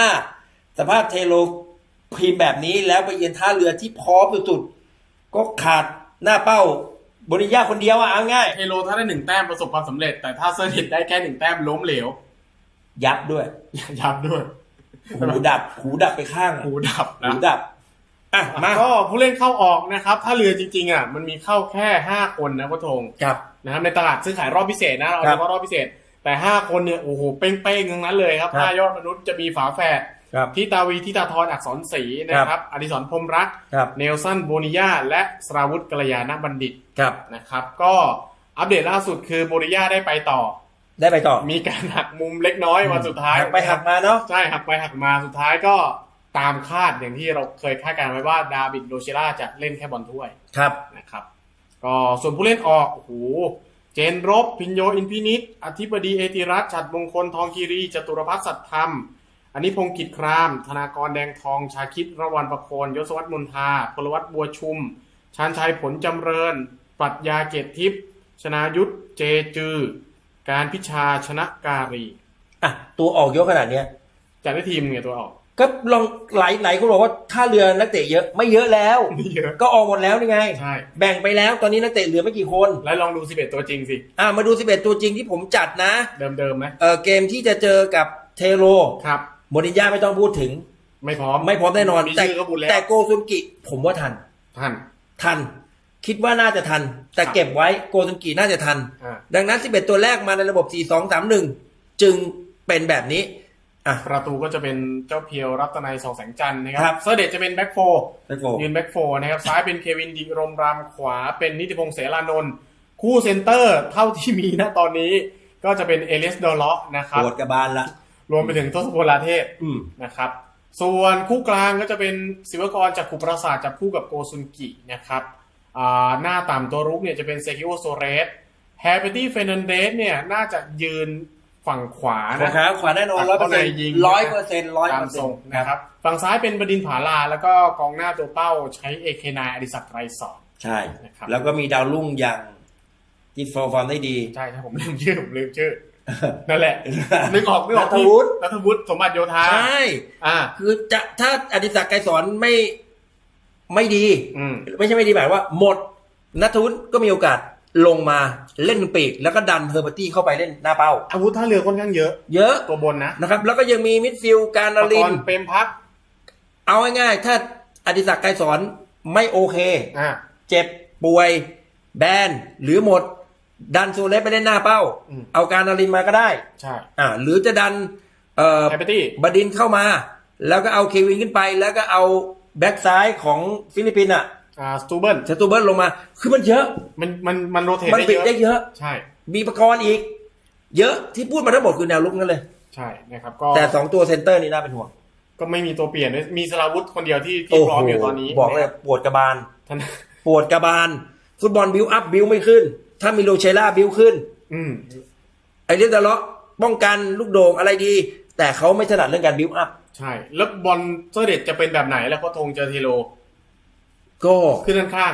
อะสภาพเทโลพิมพ์แบบนี้แล้วไปเยือนท่าเรือที่พร้อมสุดๆก็ขาดหน้าเป้าบริยาคนเดียวอะเอาง่ายเทโลถ้าได้หนึ่งแต้มประสบความสำเร็จ แต่ถ้าเซอร์ติดได้แค่หนึ่งแต้มล้มเหลว ยับด้วย ยับด้วย หูดับ หูดับไปข้างอะหูดับหูนะดับอะมาก็ผู้เล่นเข้าออกนะครับ ถ้าเรือจริงๆอะมันมีเข้าแค่ห้าคนนะพ่อธงครับนะครับในตลาดซื้อขายรอบพิเศษนะเราครับเฉพาะรอบพิเศษ แต่ห้าคนเนี่ยโอ้โหเป้งๆทั้งนั้นเลยครับครับห้ายอดมนุษย์จะมีฝาแฝดครับทิตาวีทิตาทรอักษรศรีนะครับอดิศรพรหมรักครับเนลสันโบนิยาและสราวุธกัลยาณบัณฑิตครับนะครับ ก็อัปเดตล่าสุดคือโบนิยาได้ไปต่อ ได้ไปต่อ มีการหักมุมเล็กน้อยวันสุดท้ายหักไปหักมาเนาะใช่หักไปหักมาสุดท้ายก็ตามคาดอย่างที่เราเคยคาดการณ์ไว้ว่าดาบิดโดเชล่าจะเล่นแค่บอลถ้วยครับนะครับ ก็ส่วนผู้เล่นออกโอ้โห เจนรบ พินโยอินพินิษอธิบดีเอติรัตน์ฉัดมงคลทองคีรีจตุรพัฒน์สัตย์ธรรมอันนี้พงศ์กิจคราม ธนากรแดงทอง ชาคิดระวันประโคนยศวัตรมนทาพลวัตบัวชุม ชาญชัยผลจำเริญ ปรัชญาเกตทิพย์ชนายุทธเจจือ การพิชาชนะการีอะตัวออกเยอะขนาดเนี้ยจัดได้ทีมไงตัวออก ก็ลองหลายหลายคนบอกว่าท่าเรือนักเตะเยอะไม่เยอะแล้ว ไม่เยอะ ก็ออกหมดแล้วนี่ไง ใช่ แบ่งไปแล้วตอนนี้นักเตะเหลือไม่กี่คน แล้วลองดู 11 ตัวจริงสิ อะมาดู 11 ตัวจริงที่ผมจัดนะ เดิมๆไหมเออเกมที่จะเจอกับเทโรครับโมนิยาไม่ต้องพูดถึง ไม่พร้อม ไม่พร้อมแน่นอนมีแต่ชื่อก็บุญแล้วแต่โกซุนกิ ผมว่าทันท่านทัน คิดว่าน่าจะทัน แต่ครับเก็บไว้โกซุนกิน่าจะทันอ่าดังนั้น 11 ตัวแรกมาในระบบ 4-2-3-1 จึงเป็นแบบนี้อะ ประตูก็จะเป็นเจ้าเพียวรัตนัยสองแสงจันทร์นะคครัรับเซอร์เดชจะเป็นแบ็กโฟไปโฟยืนแบ็กโฟนะครับซ้ายเป็นเควินดิรมรามขวาเป็นนิติพงษ์เสรานนท์คู่เซนเตอร์เท่าที่มีณตอนนี้ก็จะเป็นเอเลสโดเลาะนะครับปวดกระบาลละรวมไปถึงทศพลลาเทพอืมนะครับ ส่วนคู่กลางก็จะเป็นศิวกรจากขุปราศาสตร์จับคู่กับโกซุนกินะครับอ่าหน้าต่ำตัวรุกเนี่ยจะเป็นเซคิโอโซเรสแฮปปี้เฟนันเดสเนี่ยน่าจะยืน ฝั่งขวาขวานะขาขวาแน่นอนร้อยเปอร์เซ็นต์ยิงร้อยเปอร์เซ็นต์ร้อยตาเปมอร์เซ็ทรนงต์นะครับฝั่งซ้ายเป็นบดินผาลา แล้วก็กองหน้าตัวเป้าใช้เอเคนายอดิศักดิ์ไรสอนใช่นะครับแล้วก็มีดาวรุ่งอย่างที่ฟอร์ฟอร์มได้ดี ใช่ถ้าผมลืมชื่อผมลืมชื่อนั่นแหละนึกออกนึกออกนัทวุฒินัทวุฒิสมบัติโยธาใช่อ่า คือจะถ้าอดิศักดิ์ไกรสอนไม่ไม่ดีอืมไม่ใช่ไม่ดีหมายว่า หมดนัทวุฒิก็มีโอกาส ลงมาเล่นปีกแล้วก็ดันเฮอร์เบอร์ตี้เข้าไปเล่นหน้าเป้า อาวุธท่าเรือค่อนข้างเยอะ เยอะตัวบนนะนะครับ แล้วก็ยังมีมิดฟิลด์การนาปริกนรณ์เปรมพัก เอาง่ายๆ ถ้าอดิศักดิ์ไกรสอนไม่โอเค อ่าเจ็บป่วย แบน หรือหมด ดันโซเลสไปเล่นหน้าเป้า อืม เอาการนารินมาก็ได้ ใช่อ่าหรือจะดันเอ่อแฮปปี้บดินทร์เข้ามา แล้วก็เอาเควินขึ้นไป แล้วก็เอาแบ็กซ้ายของฟิลิปปินส์อะ อ่าสตูเบิลสตูเบิร์ตลงมา คือมันเยอะ มันมันมันโรเทตมันได้ปิดเยได้อะเยอะ ใช่ มีประกรณ์อีก เยอะที่พูดมาทั้งหมดคือแนวลุกนั่นเลย ใช่นะครับก็แต่สองตัวเซนเตอร์นี่น่าเป็นห่วง ก็ไม่มีตัวเปลี่ยนด้วยมีสลาวุธคนเดียวที่ที่โอ้พร้อมโหอยู่ตอนนี้ บอกเลยปวดกระบาลท่านปวดกระบาล ฟุตบอลบิวอัพบิวไม่ขึ้น ถ้ามีโลเชล่าบิวขึ้น อืมไอเรียกดาเลาะป้องกันลูกโด่งอะไรดี แต่เขาไม่ถนัดเรื่องการบิวอัพใช่ แล้วบอลเซอร์เดชจะเป็นแบบไหนแล้วก็ธงเจอเทโล ก็ขึ้นด้านข้าง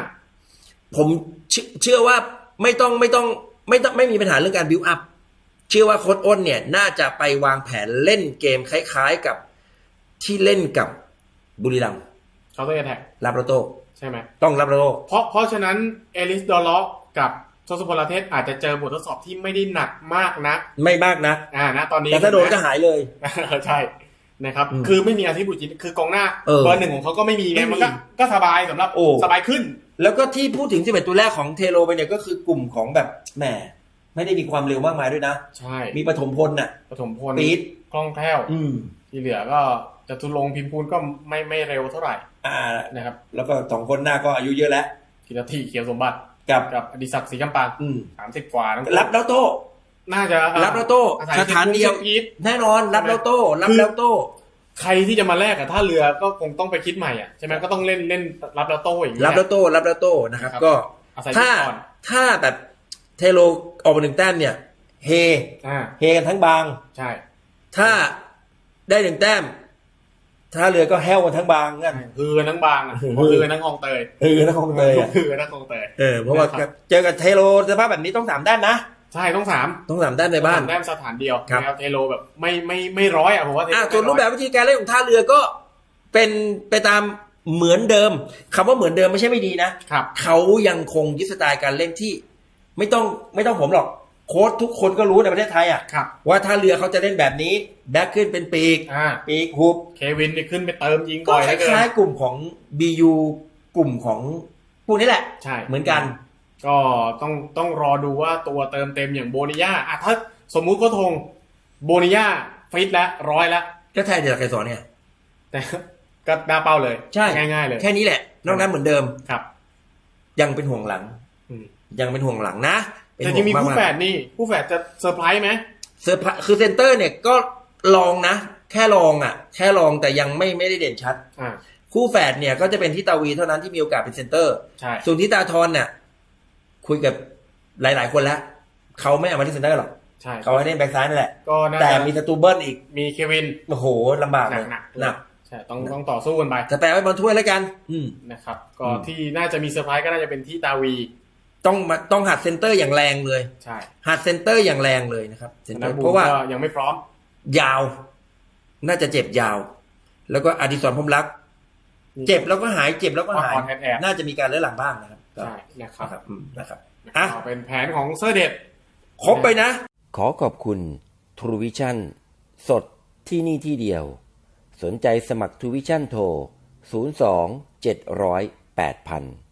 ผมเชื่อเชื่อว่าไม่ต้องไม่ต้องไม่ต้องไม่มีปัญหาเรื่องการบิวอัพเชื่อว่าโค้ดอ้นเนี่ย น่าจะไปวางแผนเล่นเกมคล้าย ๆกับที่เล่นกับบุรีรัมย์เขาต้องแท็กรับโรโต้ใช่ไหมต้องรับโรโต้เพราะเพราะฉะนั้นเอลิสดอลล็อกกับทศพลเทศอาจจะเจอบททดสอบที่ไม่ได้หนักมากนะ ไม่มากนะอ่านะตอนนี้แต่ถ้าโดนก็นะหายเลยใช่ นะครับอืมคือไม่มีอาทิตย์บุตรจินคือกองหน้าเออเบอร์หนึ่งของเขาก็ไม่มีไงไม่มีมันก็ก็สบายสำหรับโอ้สบายขึ้น แล้วก็ที่พูดถึง11ตัวแรกของเทโลไปเนี่ยก็คือกลุ่มของแบบแหมไม่ได้มีความเร็วมากมายด้วยนะใช่มีปฐมพลน่ะปฐมพลปี๊ดคล่องแคล่วอืมที่เหลือก็จะทุลงค์พิมพ์พูนก็ไม่ไม่เร็วเท่าไหร่ อ่านะครับ แล้วก็สองคนหน้าก็อายุเยอะแล้วกิรติเขียวสมบัติกับกับอดิศักดิ์ศรีกำปางอืมสามสิบกว่าทั้งคู่รับแล้วโต้ น่าจะรับแล้วโต้อาศัยสถานเดียวช็คพีทแน่นอนรับแล้วโต้รับแล้วโต้ใครที่จะมาแลกกับท่าเรือก็คงต้องไปคิดใหม่อะใช่ไหมก็ต้องเล่นเล่นรับแล้วโต้อย่างนี้รับแล้วโต้รับแล้วโต้นะครับครับก็อาศัยถ้าจุดอ่อนถ้าแบบเทโลออกมาหนึ่งแต้มเนี่ยเฮอ่าเฮกันทั้งบางใช่ ถ้าได้หนึ่งแต้มถ้าเรือก็แห้วกันทั้งบางงั้นฮือทั้งบางอะฮือฮือทั้งคลองเตยเออนะคงเลยอะฮือทั้งคลองเตยเออเพราะว่านะครับเจอกับเทโลสภาพแบบนี้ต้องสามด้านนะ ใช่ต้องสามต้องสามแต้มในบ้านสมแต้มสถานเดียวครับนะครับเทโลแบบไม่ไม่ไม่ร้อยอะผมว่าเทโลอะไม่ส่วนรูปแบบวิธีการเล่นของท่าเรือก็เป็นไปตามเหมือนเดิมคำว่าเหมือนเดิมไม่ใช่ไม่ดีนะครับเขายังคงยึดสไตล์การเล่นที่ ไม่ต้องไม่ต้องผมหรอกโค้ชทุกคนก็รู้ในประเทศไทยอะครับว่าท่าเรือเขาจะเล่นแบบนี้แบ็คขึ้นเป็นปีกอ่าปีกหุบเควินนี่ขึ้นไปเติมยิงก็บ่อยคเหลือเกินล้ายๆกลุ่มของ BU กลุ่มของพวกนี้แหละ ใช่ เหมือนกัน ก็ต้องต้องรอดูว่าตัวเติมเต็มอย่างโบนิยาอะถ้าสมมุติก็ทงโบนิยาฟิตแล้วร้อยแล้วก็แทนจากใครสอนเนี่ยแต่ก็หน้าเป้าเลยใช่ง่ายๆเลย แค่นี้แหละ นอกนั้นเหมือนเดิมครับ ยังเป็นห่วงหลังอืมยังเป็นห่วงหลังนะเป็นแต่ห่ยัวงมีคู่ากๆแฝดนี่คู่แฝดจะเซอร์ไพรส์ไหมเซอร์ไพรส์คือเซนเตอร์เนี่ยก็ลองนะ แค่ลองอะ แค่ลองแต่ยังไม่ไม่ได้เด่นชัดอ่าคู่แฝดเนี่ยก็จะเป็นที่ตาวีเท่านั้นที่มีโอกาสเป็นเซนเตอร์ใช่ส่วนที่ตาทอนเนี่ย คุยกับหลาย ๆ คนแล้วเขาไม่เอามาที่เซนเตอร์หรอกใช่เขาให้เล่นแบ็กซ้ายนั่นแหละก็น่าแต่จะมีสตูเบิลอีกมีเควิน โอ้โหลำบากหเลนัยกหนักหนักใช่ต้องต้องต่อสู้กันไปจะแปลไว้บอลถ้วยแล้วกัน อืม นะครับก็อืม ที่น่าจะมีเซอร์ไพรส์ก็น่าจะเป็นที่ตาวีต้องมาต้องหัดเซนเตอร์อย่างแรงเลย ใช่หัดเซนเตอร์อย่างแรงเลยนะครับเซนเตอนะร์บูเพราะว่าก็ยังไม่พร้อม ยาว น่าจะเจ็บยาว แล้วก็อดิศรพรหมรักเจ็บแล้วก็หายเจ็บแล้วก็หายอ่อนๆแอดๆ น่าจะมีการเลื้อหลังบ้างนะครับ ใช่นะครับนะครับอืมนะครับอะอะเป็นแผนของเซอร์เด็ดครบไปนะ ขอขอบคุณ True Vision สดที่นี่ที่เดียว สนใจสมัคร True Vision โทร 02 700 8000